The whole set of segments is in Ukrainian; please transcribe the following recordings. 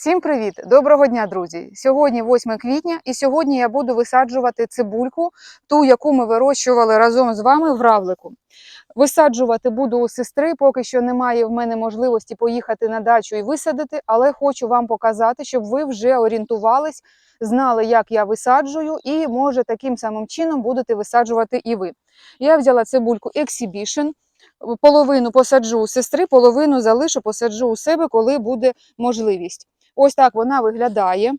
Всім привіт! Доброго дня, друзі! Сьогодні 8 квітня, і сьогодні я буду висаджувати цибульку, ту, яку ми вирощували разом з вами в равлику. Висаджувати буду у сестри, поки що немає в мене можливості поїхати на дачу і висадити, але хочу вам показати, щоб ви вже орієнтувались, знали, як я висаджую, і може таким самим чином будете висаджувати і ви. Я взяла цибульку Exhibition, половину посаджу у сестри, половину залишу, посаджу у себе, коли буде можливість. Ось так вона виглядає.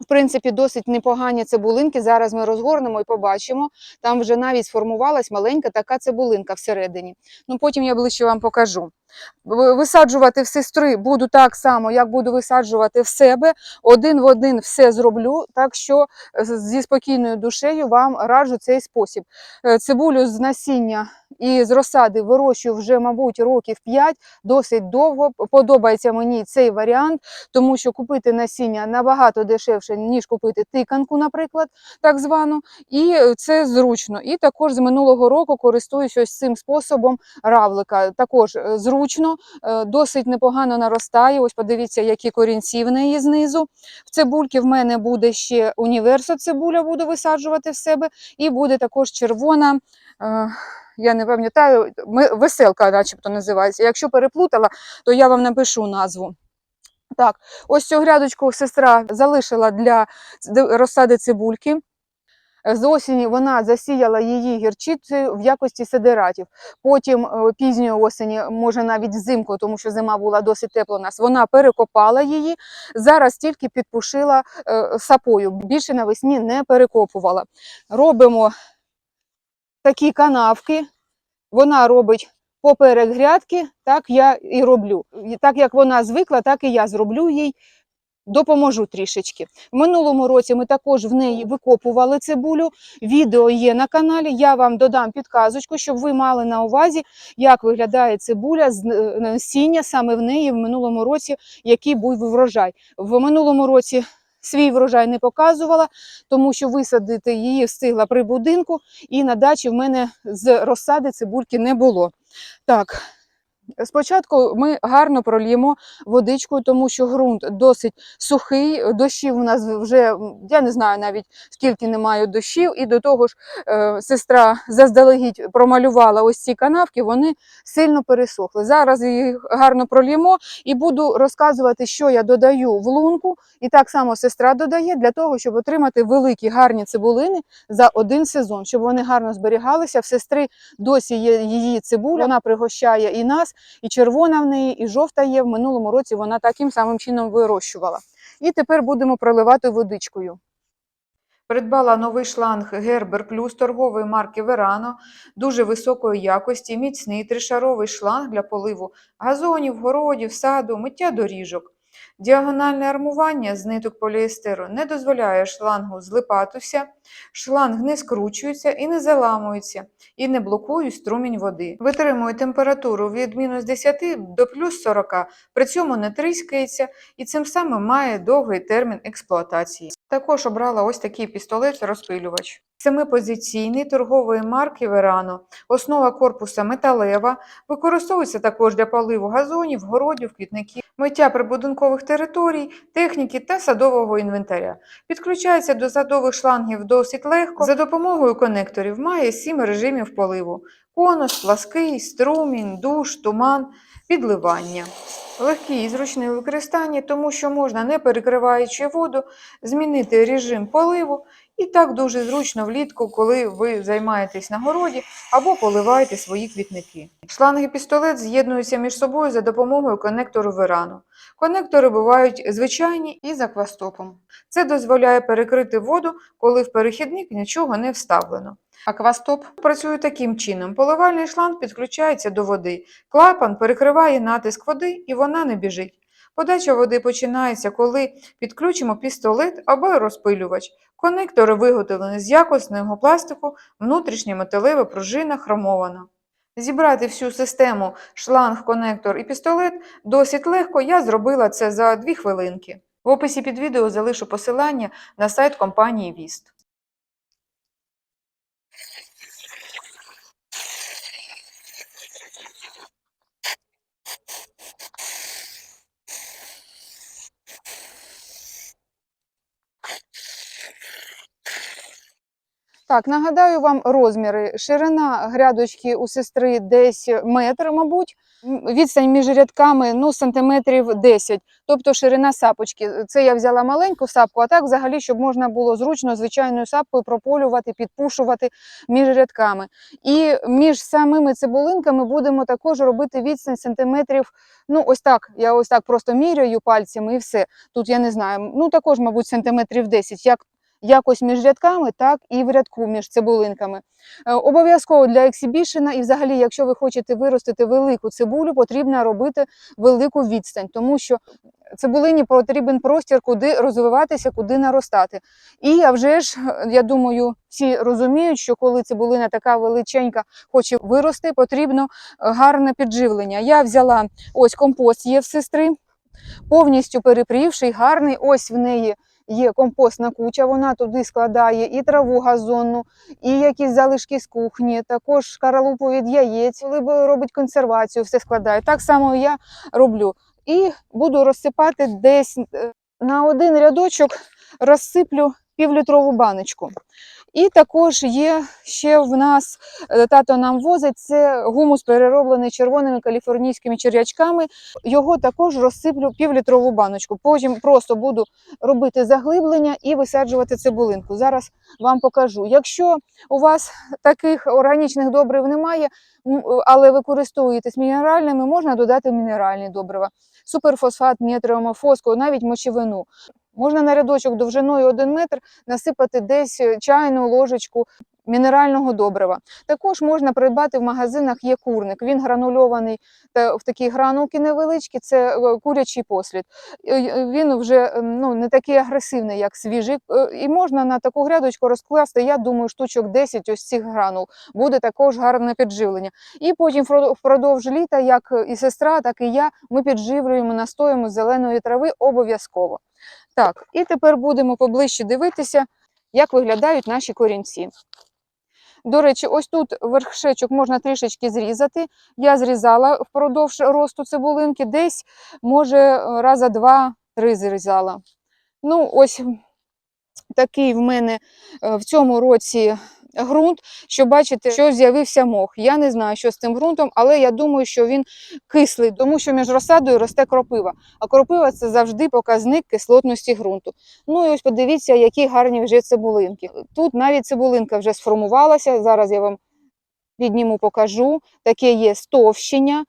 В принципі, досить непогані цибулинки. Зараз ми розгорнемо і побачимо. Там вже навіть сформувалась маленька така цибулинка всередині. Ну, потім я ближче вам покажу. Висаджувати в сестри буду так само, як буду висаджувати в себе. Один в один все зроблю, так що зі спокійною душею вам раджу цей спосіб. Е, Цибулю з насіння і з розсади вирощую вже, мабуть, років 5, досить довго. Подобається мені цей варіант, тому що купити насіння набагато дешевше, ніж купити тиканку, наприклад, так звану. І це зручно. І також з минулого року користуюсь ось цим способом равлика. Також е, зручно, е, досить непогано наростає. Ось подивіться, які корінці в неї знизу. В цибульки в мене буде ще універсо цибуля, буду висаджувати в себе, і буде також червона. е, Я не пам'ятаю, веселка, начебто називається. Якщо переплутала, то я вам напишу назву. Так, ось цю грядочку сестра залишила для розсади цибульки. З осені вона засіяла її гірчицею в якості сидератів. Потім е, пізньої осені, може навіть взимку, тому що зима була досить тепла у нас, вона перекопала її. Зараз тільки підпушила е, сапою. Більше навесні не перекопувала. Робимо такі канавки. Вона робить поперек грядки, так я і роблю. Так як вона звикла, так і я зроблю їй. Допоможу трішечки. В минулому році ми також в неї викопували цибулю. Відео є на каналі. Я вам додам підказочку, щоб ви мали на увазі, як виглядає цибуля з е, насіння саме в неї в минулому році, який був врожай. В минулому році свій врожай не показувала, тому що висадити її встигла при будинку, і на дачі в мене з розсади цибульки не було. Так. Спочатку ми гарно прольємо водичкою, тому що ґрунт досить сухий. Дощів у нас вже я не знаю навіть скільки немає дощів, і до того ж е, сестра заздалегідь промалювала ось ці канавки, вони сильно пересохли. Зараз їх гарно прольємо і буду розказувати, що я додаю в лунку, і так само сестра додає для того, щоб отримати великі гарні цибулини за один сезон, щоб вони гарно зберігалися. В сестри досі є її цибуля, вона пригощає і нас, і червона в неї, і жовта є. В минулому році вона таким самим чином вирощувала. І тепер будемо проливати водичкою. Придбала новий шланг Гербер Плюс торгової марки Верано дуже високої якості, міцний тришаровий шланг для поливу газонів, городів, саду, миття доріжок. Діагональне армування з ниток поліестеру не дозволяє шлангу злипатися, шланг не скручується і не заламується, і не блокує струмінь води. Витримує температуру від мінус 10 до плюс 40, при цьому не тріскається і цим самим має довгий термін експлуатації. Також обрала ось такий пістолет-розпилювач. Семипозиційний торгової марки Verano. Основа корпуса металева, використовується також для поливу газонів, городів, квітників, миття прибудинкових територій, техніки та садового інвентаря. Підключається до садових шлангів досить легко. За допомогою конекторів має 7 режимів поливу: конус, плаский, струмінь, душ, туман, підливання. Легкий і зручний у використанні, тому що можна, не перекриваючи воду, змінити режим поливу. І так дуже зручно влітку, коли ви займаєтесь на городі або поливаєте свої квітники. Шланги пістолет з'єднуються між собою за допомогою конектору Верану. Конектори бувають звичайні і з аквастопом. Це дозволяє перекрити воду, коли в перехідник нічого не вставлено. Аквастоп працює таким чином: поливальний шланг підключається до води, клапан перекриває натиск води і вона не біжить. Подача води починається, коли підключимо пістолет або розпилювач. Конектори виготовлені з якісного пластику, внутрішня металева пружина хромована. Зібрати всю систему шланг, конектор і пістолет досить легко, я зробила це за 2 хвилинки. В описі під відео залишу посилання на сайт компанії Віст. Так, нагадаю вам розміри. Ширина грядочки у сестри десь метр, мабуть. Відстань між рядками ну, сантиметрів 10, тобто ширина сапочки. Це я взяла маленьку сапку, а так взагалі, щоб можна було зручно звичайною сапкою прополювати, підпушувати між рядками. І між самими цибулинками будемо також робити відстань сантиметрів. Ну, ось так. Я ось так просто міряю пальцями і все. Тут я не знаю. Ну, також, мабуть, сантиметрів 10. Як якось між рядками, так і в рядку між цибулинками. Е, Обов'язково для ексібішена, і взагалі, якщо ви хочете виростити велику цибулю, потрібно робити велику відстань, тому що цибулині потрібен простір, куди розвиватися, куди наростати. І а вже ж, я думаю, всі розуміють, що коли цибулина така величенька хоче вирости, потрібно е, гарне підживлення. Я взяла ось компост є в сестри, повністю перепрівший, гарний. Ось в неї є компостна куча, вона туди складає і траву газонну, і якісь залишки з кухні, також каралупу від яєць, коли робить консервацію, все складає. Так само я роблю. І буду розсипати десь е, на один рядочок розсиплю півлітрову баночку. І також є ще в нас, е, тато нам возить, це гумус перероблений червоними каліфорнійськими черв'ячками. Його також розсиплю півлітрову баночку. Потім просто буду робити заглиблення і висаджувати цибулинку. Зараз вам покажу. Якщо у вас таких органічних добрив немає, м, але ви користуєтесь мінеральними, можна додати мінеральні добрива. Суперфосфат, нітріомофоску, навіть мочевину. Можна на рядочок довжиною 1 метр насипати десь е, чайну ложечку мінерального добрива. Також можна придбати в магазинах є курник. Він гранульований та в такі гранулки невеличкі, це е, курячий послід. Е, Він вже ну, не такий агресивний, як свіжий. І можна на таку грядочку розкласти, я думаю, штучок 10 ось цих гранул. Буде також гарне підживлення. І потім впродовж літа, як і сестра, так і я, ми підживлюємо настоєм з зеленої трави обов'язково. Так, і тепер будемо поближче дивитися, як виглядають наші корінці. До речі, ось тут верхшечок можна трішечки зрізати. Я зрізала впродовж росту цибулинки, десь, може, раза два-три зрізала. Ну, ось такий в мене е, в цьому році ґрунт, що бачите, що з'явився мох. Я не знаю, що з цим ґрунтом, але я думаю, що він кислий, тому що між розсадою росте кропива. А кропива це завжди показник кислотності ґрунту. Ну і ось подивіться, які гарні вже цибулинки. Тут навіть цибулинка вже сформувалася. Зараз я вам підніму, покажу. Таке є стовщення.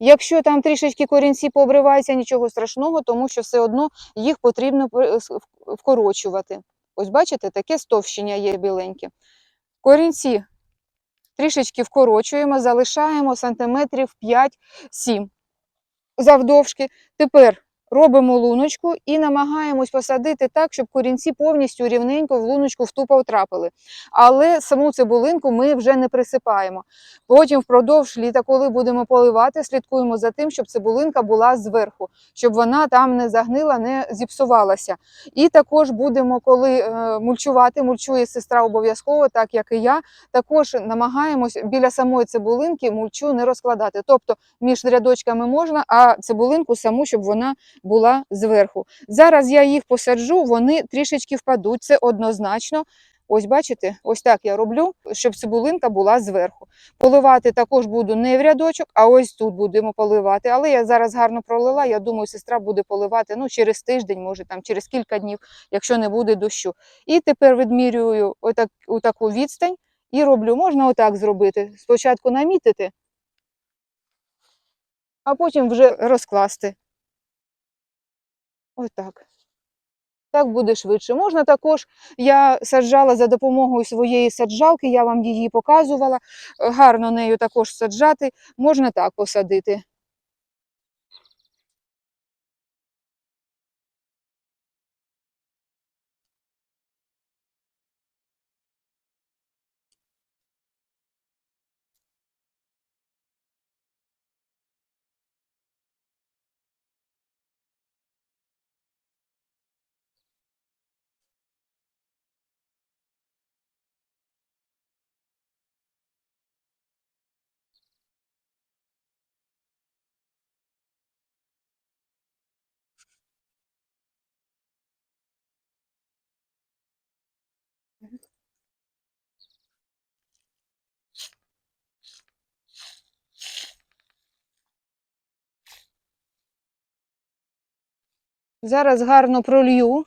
Якщо там трішечки корінці пообриваються, нічого страшного, тому що все одно їх потрібно в- вкорочувати. Ось бачите, таке стовщення є біленьке. Корінці трішечки вкорочуємо, залишаємо сантиметрів 5-7 завдовжки. Тепер робимо луночку і намагаємось посадити так, щоб корінці повністю рівненько в луночку в тупо втрапили. Але саму цибулинку ми вже не присипаємо. Потім впродовж літа, коли будемо поливати, слідкуємо за тим, щоб цибулинка була зверху, щоб вона там не загнила, не зіпсувалася. І також будемо, коли е, мульчувати, мульчує сестра обов'язково, так як і я. Також намагаємось біля самої цибулинки мульчу не розкладати. Тобто між рядочками можна, а цибулинку саму, щоб вона була зверху. Зараз я їх посаджу, вони трішечки впадуть, це однозначно. Ось бачите, ось так я роблю, щоб цибулинка була зверху. Поливати також буду не в рядочок, а ось тут будемо поливати. Але я зараз гарно пролила. Я думаю, сестра буде поливати ну, через тиждень, може там через кілька днів, якщо не буде дощу. І тепер відмірюю отак, отаку відстань і роблю. Можна отак зробити. Спочатку намітити, а потім вже розкласти. Отак. Так буде швидше. Можна також, я саджала за допомогою своєї саджалки, я вам її показувала. Гарно нею також саджати. Можна так посадити. Зараз гарно пролью.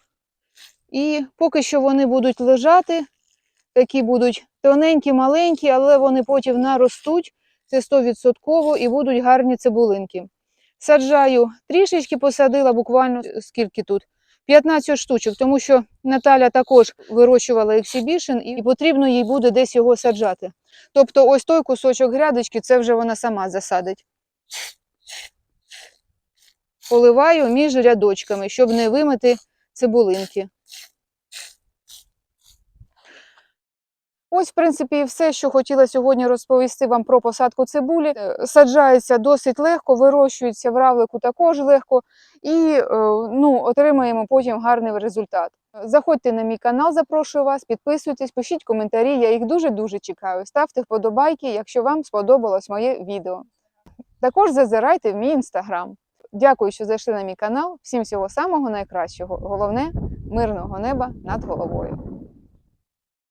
І поки що вони будуть лежати, такі будуть тоненькі, маленькі, але вони потім наростуть, це 100% і будуть гарні цибулинки. Саджаю трішечки, посадила буквально скільки тут? 15 штучок, тому що Наталя також вирощувала ексібішн і потрібно їй буде десь його саджати. Тобто ось той кусочок грядочки, це вже вона сама засадить. Поливаю між рядочками, щоб не вимити цибулинки. Ось, в принципі, все, що хотіла сьогодні розповісти вам про посадку цибулі. Е, Саджається досить легко, вирощується в равлику також легко, і е, ну, отримаємо потім гарний результат. Заходьте на мій канал, запрошую вас, підписуйтесь, пишіть коментарі, я їх дуже-дуже чекаю. Ставте вподобайки, якщо вам сподобалось моє відео. Також зазирайте в мій інстаграм. Дякую, що зайшли на мій канал. Всім всього самого найкращого. Головне мирного неба над головою.